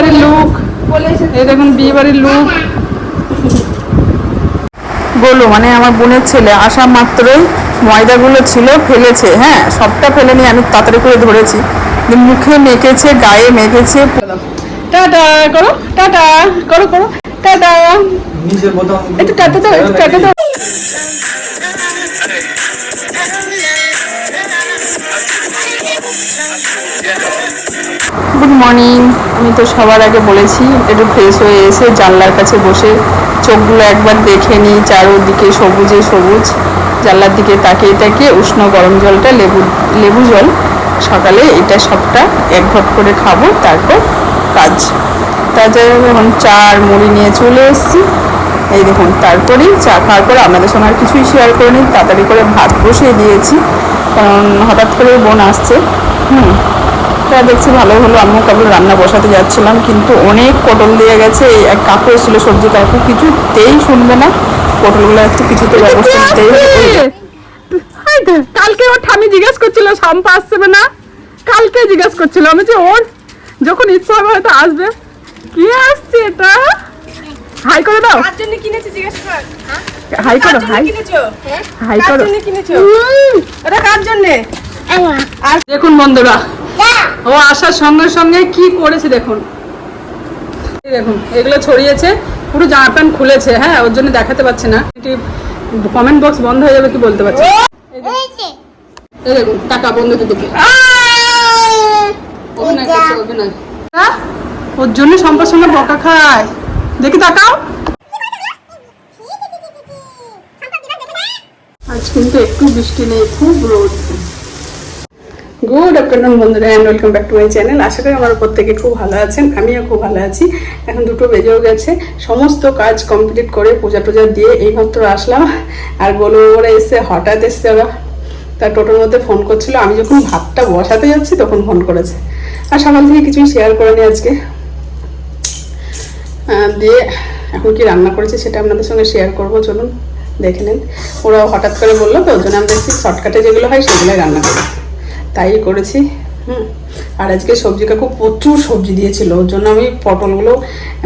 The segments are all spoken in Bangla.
বাড়ির লুক এই দেখুন বিয়ে বাড়ির লুক বলো মানে আমার বোনের ছেলে আসা মাত্রই ময়দাগুলো ছিল ফেলেছে। হ্যাঁ সবটা ফেলেনি আমি তাড়াতাড়ি করে ধরেছি। মুখে মেখেছে গায়ে মেখেছে। টাটা করো টাটা করো করো। টাটা। একটু টাটা দাও একটু টাটা দাও। মর্নিং আমি তো সবার আগে বলেছি, একটু ফ্রেশ হয়ে এসে জানলার কাছে বসে চোখগুলো একবার দেখে নিই, চারোদিকে সবুজে সবুজ, জানলার দিকে তাকিয়ে তাকিয়ে উষ্ণ গরম জলটা, লেবু লেবু জল। সকালে এটা সবটা এক ঘট করে খাব, তারপর কাজ। তাছাড়া এখন চা আর মুড়ি নিয়ে চলে এসেছি। এই দেখুন, তারপরেই চা খাওয়ার পর আপনাদের সঙ্গে আর কিছুই শেয়ার করে নিই তাড়াতাড়ি করে ভাত বসিয়ে দিয়েছি। কারণ হঠাৎ করে বোন আসছে। হুম। তা দেখছি ভালো হলো আমিও কেবল রান্না বসাতে যাচ্ছিলাম কিন্তু অনেক পটল দিয়ে গেছে। এই এক কাকু এসেছিল সবজি কাকু কিছুতেই শুনবে না। পটলগুলো একটু কিছুতে ব্যবস্থা নিতেই কালকে ওর ঠামি জিজ্ঞেস করছিল শাম্পা আসছে না? কালকে জিজ্ঞেস করছিল। আমি যে ওর যখন ইচ্ছা হবে হয়তো আসবে। কি আসছে এটা? হাই করে দাও। কার জন্য কিনেছো জিজ্ঞেস কর। হাই করো হাই। কিনেছো? হ্যাঁ হাই কার কিনেছো? এটা কার জন্য? দেখুন বন্ধুরা ও আসার সঙ্গে সঙ্গে কি করেছে দেখুন। দেখুন এগুলো ছড়িয়েছে পুরো জামা প্যান্ট খুলেছে হ্যাঁ ওর জন্য দেখাতে পারছে না। কমেন্ট বক্স বন্ধ হয়ে যাবে কি বলতে পারছি এই দেখুন। টাকা অভিনয় আহ, ওর জন্য সম্পার সঙ্গে বকা খায়। দেখি তাকাও। আজ কিন্তু একটু বৃষ্টি নেই খুব রোদ। গুড আফটারনুন বন্ধুরা and welcome back to my channel আশা করি আমার প্রত্যেকে খুব ভালো আছেন, আমিও খুব ভালো আছি। এখন দুটো বেজেও গেছে, সমস্ত কাজ কমপ্লিট করে পূজা টুজা দিয়ে এইমাত্র আসলাম। আর গোলো ওরা এসে হঠাৎ এসছে ওরা তার টোটোর মধ্যে ফোন করছিল। আমি যখন ভাতটা বসাতে যাচ্ছি, তখন ফোন করেছে। আর সকাল থেকে কিছুই শেয়ার করেনি আজকে। দিয়ে এখন কি রান্না করেছে সেটা আপনাদের সঙ্গে শেয়ার করব, চলুন দেখে নেন। ওরা হঠাৎ করে বলল, তো ওর জন্য আমি দেখছি শর্টকাটে যেগুলো হয় সেগুলোই রান্না করি। তাই করেছি। হুম। আর আজকে সবজি কাকু প্রচুর সবজি দিয়েছিল, ওর জন্য আমি পটলগুলো,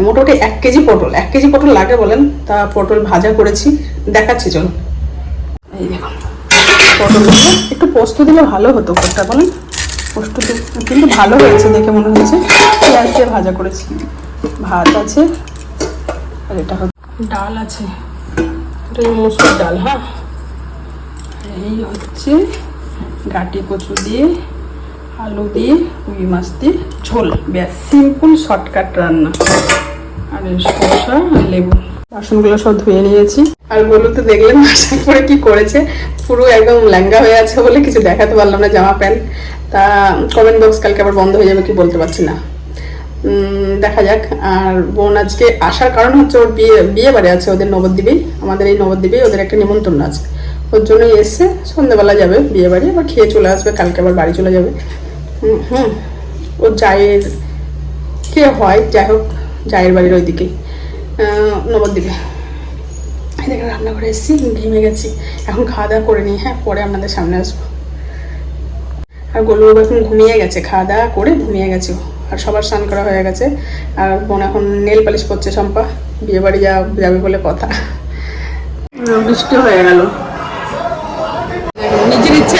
মোটামুটি এক কেজি পটল, এক কেজি পটল লাগে বলেন, তা পটল ভাজা করেছি। দেখাচ্ছি, চল। এই দেখুন পটলগুলো একটু পোস্ত দিলে ভালো হতো কোনটা বলেন। পোস্ত কিন্তু ভালো হয়েছে দেখে মনে হচ্ছে। পেঁয়াজ দিয়ে ভাজা করেছি। ভাত আছে, আর এটা ডাল আছে। এটা মসুর ডাল হ্যাঁ? এই হচ্ছে গাটি কচু দিয়ে, আলু দিয়ে, রুই মাছ দিয়ে, ঝোল। ব্যাস সিম্পল শর্টকাট রান্না। আর শসা আর লেবু। বাসনগুলো সব ধুয়ে নিয়েছি। আর বলু তো, দেখলেন পরে কি করেছে? পুরো একদম ল্যাঙ্গা হয়ে আছে বলে কিছু দেখাতে পারলাম না, জামা প্যান্ট। তা কমেন্ট বক্স কালকে আবার বন্ধ হয়ে যাবে কি বলতে পারছি না। দেখা যাক। আর বোন আজকে আসার কারণ হচ্ছে ওর বিয়ে বিয়ে বাড়ি আছে ওদের নবদ্বীপেই আমাদের এই নবদ্বীপেই ওদের একটা নিমন্ত্রণ আছে। ওর জন্যই এসছে, সন্ধ্যেবেলা যাবে বিয়ে বাড়ি আবার খেয়ে চলে আসবে, কালকে আবার বাড়ি চলে যাবে। হুম ওর জায়ের, কে হয়, যাই হোক, জায়ের বাড়ির ওইদিকেই। নবদ্বীপে। দেখে, রান্নাঘরে এসেছি, ঘেমে গেছি। এখন খাওয়া দাওয়া করে নিই হ্যাঁ পরে আপনাদের সামনে আসব। আর গোলু এখন ঘুমিয়ে গেছে, খাওয়া দাওয়া করে ঘুমিয়ে গেছে আর সবার স্নান করা হয়ে গেছে। আর বোন এখন নেল পালিশ করছে চম্পা বিয়ে বাড়ি যা যাবে বলে কথা। বৃষ্টি হয়ে গেল নিজের ইচ্ছে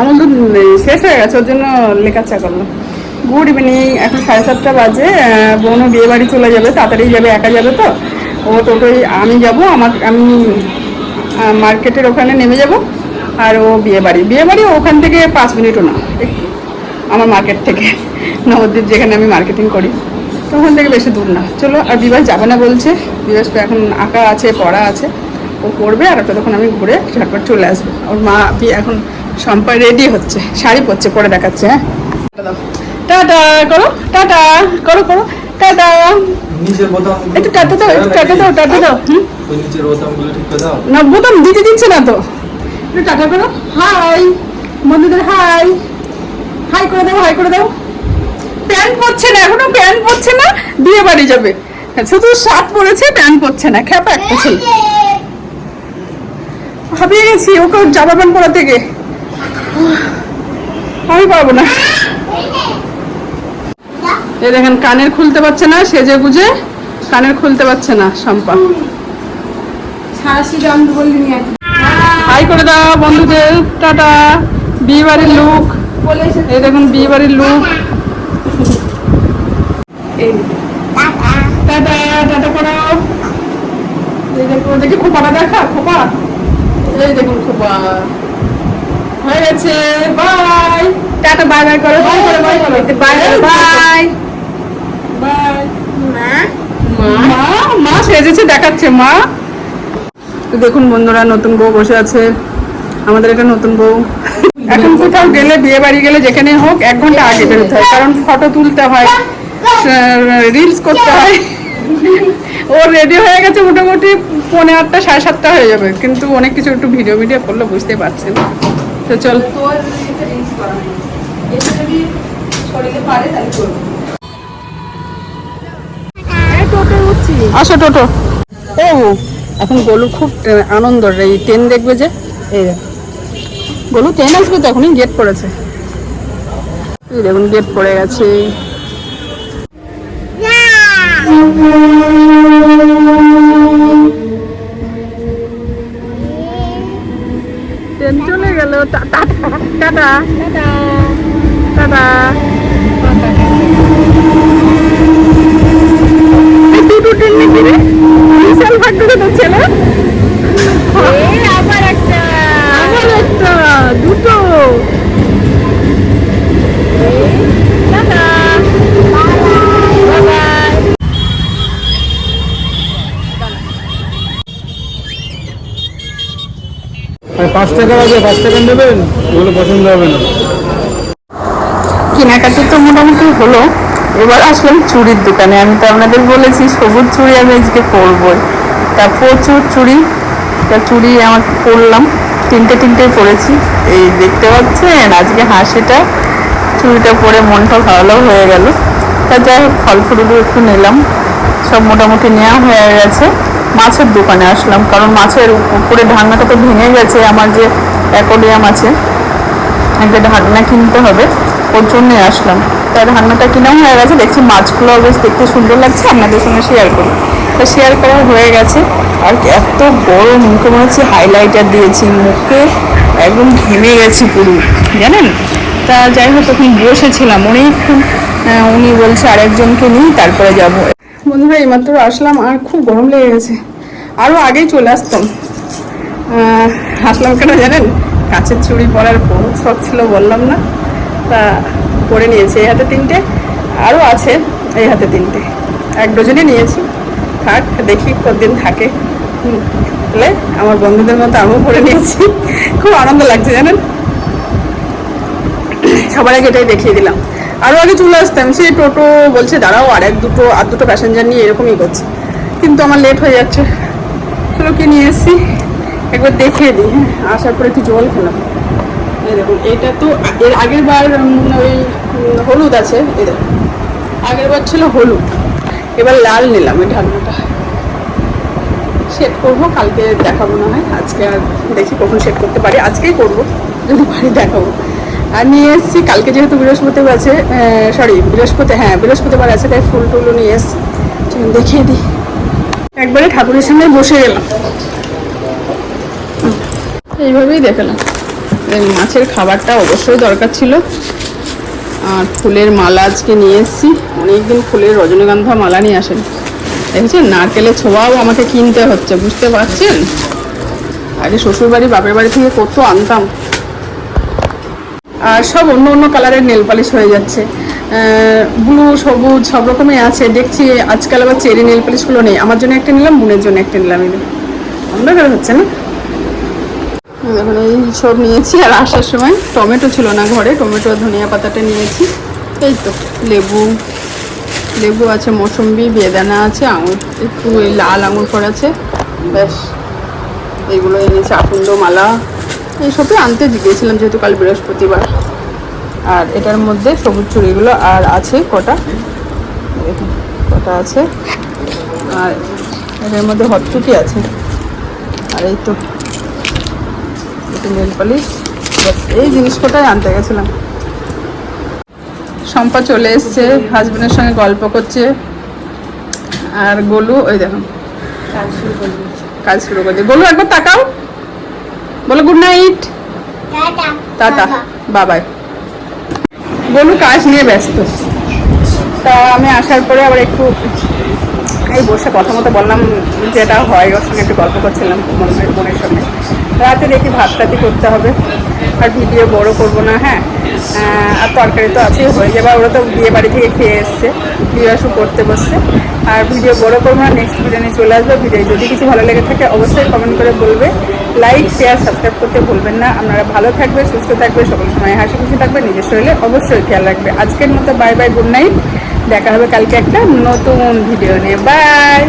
আমার দুধ শেষ হয়ে গেছে, ওর জন্য লেখা চা করলাম। গুড ইভিনিং এখন সাড়ে সাতটা বাজে বোনও বিয়ে বাড়ি চলে যাবে, তাড়াতাড়ি যাবে, একা যাবে তো। ও টোটোই আমি যাব আমার আমি মার্কেটের ওখানে নেমে যাব, আর ও বিয়ে বাড়ি। বিয়ে বাড়ি ওখান থেকে পাঁচ মিনিটও না আমার মার্কেট থেকে, নবদ্বীপ যেখানে আমি মার্কেটিং করি। তো ওখান থেকে বেশি দূর না। চলো, আর বিবাস যাবে না বলছে বিবাস তো এখন আঁকা আছে, পড়া আছে, ও পড়বে, আর ততক্ষণ আমি ঘুরে ঝটপট চলে আসব। ওর মা, এখন সম্পা রেডি হচ্ছে। শাড়ি পরছে পরে দেখাচ্ছে হ্যাঁ? টাটা করো টাটা করো করো টাটা। একটু টাটা দাও একটু টাটা দাও টাটা দাও হুম? না বোতাম দিতে দিচ্ছে না তো। একটু টাটা করো হাই। বন্ধুদের হাই। হাই করে দাও হাই করে দাও। প্যান্ট পরছে না এখনও প্যান্ট পরছে না বিয়ে বাড়ি যাবে। শুধু শার্ট পরেছে প্যান্ট পরছে না খ্যাপা একটা ছেলে। হাবিয়ে গেছি ওকে জামা প্যান্ট পরা থেকে। আমি পারব না। এই দেখেন, কানের খুলতে পারছে না, সেজে গুজে কানের খুলতে পারছে না নিয়ে হাই করে দাও বন্ধুদের, টাটা। বিয়ে বাড়ির লুক এই দেখুন বিয়ে বাড়ির লুক টাটা টাটা করো এই খোপাটা দেখা, খোপা? এই দেখুন, খোপা। হয়ে গেছে বাই টাটা বাই বাই করো বাই করো বাই করো। বাই বাই বাই মা মা সেজেছে দেখাচ্ছে মা। তো দেখুন বন্ধুরা নতুন বউ বসে আছে। আমাদের এটা নতুন বউ। এখন কোথাও গেলে বিয়ে বাড়ি গেলে যেখানে হোক এক ঘণ্টা আগে বেরোতে হয়। কারণ ফটো তুলতে হয় রিলস করতে হয়। ও রেডি হয়ে গেছে মোটামুটি পৌনে আটটা সাড়ে সাতটা হয়ে যাবে। কিন্তু অনেক কিছু একটু ভিডিও ভিডিও করলে বুঝতে পারছেন। তো চল। আসো টোটো। ও এখন গোলু খুব আনন্দ এই ট্রেন দেখবে যে এই গোলু ট্রেন আসবে তো এখনই গেট পড়েছে। এই দেখুন গেট পড়ে গেছে। চলে গেল টাটা টাটা টাটা এই দুটো ট্রেন নাকি রে পাঁচ টাকা আছে পাঁচ টাকা নেবেন ওগুলো পছন্দ হবে না। কেনাকাটি তো মোটামুটি হলো। এবার আসলাম চুড়ির দোকানে। আমি তো আপনাদের বলেছি, সবুজ চুড়ি আমি আজকে পরবো তা প্রচুর চুড়ি। তা চুড়ি আমার পরলাম। তিনটে তিনটে পরেছি। এই দেখতে পাচ্ছেন, আজকে হাসিটা। চুড়িটা পরে মনটা ভালো হয়ে গেল। তা যাই হোক ফল ফুলগুলো একটু নিলাম। সব মোটামুটি নেওয়া হয়ে গেছে। মাছের দোকানে আসলাম, কারণ মাছের উপরে ঢাকনাটা তো ভেঙে গেছে, আমার যে অ্যাকোডিয়াম আছে, একটা ঢাকনা কিনতে হবে, ওর জন্যে আসলাম। তার ঢাকনাটা কিনা হয়ে গেছে, দেখছি মাছগুলো বেশ দেখতে সুন্দর লাগছে, আপনাদের সঙ্গে শেয়ার করি তো শেয়ার করা হয়ে গেছে, আর এত বড় মুখে মনে হচ্ছে হাইলাইটার দিয়েছি, মুখে একদম ঘেমে গেছি পুরো, জানেন? তা যাই হোক তখন বসেছিলাম, অনেকক্ষণ উনি বলছে আরেকজনকে নিই তারপরে যাব। বন্ধুরা এইমাত্র আসলাম আর খুব গরম লেগে গেছে। আরও আগেই চলে আসতাম। আসলাম কেন জানেন? কাঁচের চুড়ি পরার বহুত শখ ছিল বললাম না। তা পরে নিয়েছি এই হাতে তিনটে আরও আছে এই হাতে তিনটে। এক ডজনই নিয়েছি। থাক, দেখি কতদিন থাকে। তাহলে আমার বন্ধুদের মতো আমিও পরে নিয়েছি। খুব আনন্দ লাগছে জানেন? সবার আগে এটাই দেখিয়ে দিলাম। আরও আগে চলে আসতাম সে টোটো বলছে, দাঁড়াও, আর এক দুটো, আর দুটো প্যাসেঞ্জার নিয়ে এরকমই করছে। কিন্তু আমার লেট হয়ে যাচ্ছে। চলো কি নিয়ে এসেছি? একবার দেখিয়ে দিই। হ্যাঁ আসার পরে একটু জল খেলাম। এটা তো এর আগের বার ওই হলুদ আছে দেখুন। আগের বার ছিল হলুদ। এবার লাল নিলাম এই ঢাকনাটা। সেট করব, কালকে দেখাবো না হয়। আজকে আর দেখি কখন সেট করতে পারি। আজকেই করব, যদি পারি দেখাবো। আর নিয়ে এসেছি, কালকে যেহেতু বৃহস্পতিবার আছে সরি বৃহস্পতি হ্যাঁ বৃহস্পতিবার আছে, তাই ফুল টুলও নিয়ে এসছি। চলুন দেখিয়ে দিই। একবারে ঠাকুরের সামনে বসে গেলাম। এইভাবেই দেখালাম মাছের খাবারটা অবশ্যই দরকার ছিল। আর ফুলের মালা আজকে নিয়ে এসেছি। অনেকদিন ফুলের রজনীগন্ধা মালা নিয়ে আসেন। দেখেছেন? নারকেলের ছোঁয়াও আমাকে কিনতে হচ্ছে, বুঝতে পারছেন? আগে শ্বশুর বাড়ি বাপের বাড়ি থেকে কত আনতাম। আর সব অন্য অন্য কালারের নেল পালিশ হয়ে যাচ্ছে। ব্লু, সবুজ, সব রকমই আছে। দেখছি আজকাল আবার চেরি নেল পালিশগুলো নেই। আমার জন্য একটা নিলাম, বোনের জন্য একটা নিলাম দেখুন। অন্ধকার হচ্ছে না? দেখুন এই সব নিয়েছি। আর আসার সময় টমেটো ছিল না ঘরে, টমেটো ধনিয়া পাতাটা নিয়েছি। এই তো, লেবু। লেবু আছে, মৌসম্বি, বেদানা আছে, আঙুর, একটু লাল আঙুর করা আছে। ব্যাস, এইগুলো এনেছে। আকুন্দ মালা এইসবই আনতে গিয়েছিলাম যেহেতু কাল বৃহস্পতিবার। আর এটার মধ্যে সবুজ চুড়িগুলো আর আছে কটা। কটা আছে। আর এটার মধ্যে হটচুকি আছে। আর এই তো এই জিনিস কটাই আনতে গেছিলাম। শম্পা চলে এসছে হাজবেন্ডের সঙ্গে গল্প করছে। আর গোলু, ওই দেখুন। কাজ শুরু করে করছে গোলু, একবার তাকাও। বলো গুড নাইট টাটা বাবাই গোলু কাজ নিয়ে ব্যস্ত। তা আমি আসার পরে আবার একটু এই বসে কথা মতো বললাম যেটা হয় ওর সঙ্গে একটু গল্প করছিলাম মনের বোনের সঙ্গে। রাতে দেখি ভাত টাতি করতে হবে আর ভিডিও বড় করব না হ্যাঁ? আর তরকারি তো আছেই হয়ে যাবে। ওরা তো বিয়ে বাড়ি থেকে খেয়ে এসছে বিয়াসু করতে বসছে। আর ভিডিও বড় করব না নেক্সট ভিডিও নিয়ে চলে আসবে। ভিডিও যদি কিছু ভালো লেগে থাকে অবশ্যই কমেন্ট করে বলবে। লাইক শেয়ার সাবস্ক্রাইব করতে ভুলবেন না। আপনারা ভালো থাকবে, সুস্থ থাকবে, সকল সময় হাসি খুশি থাকবে, নিজের শরীরে অবশ্যই খেয়াল রাখবে। আজকের মতো বাই বাই গুড নাইট দেখা হবে কালকে একটা নতুন ভিডিও নিয়ে। বাই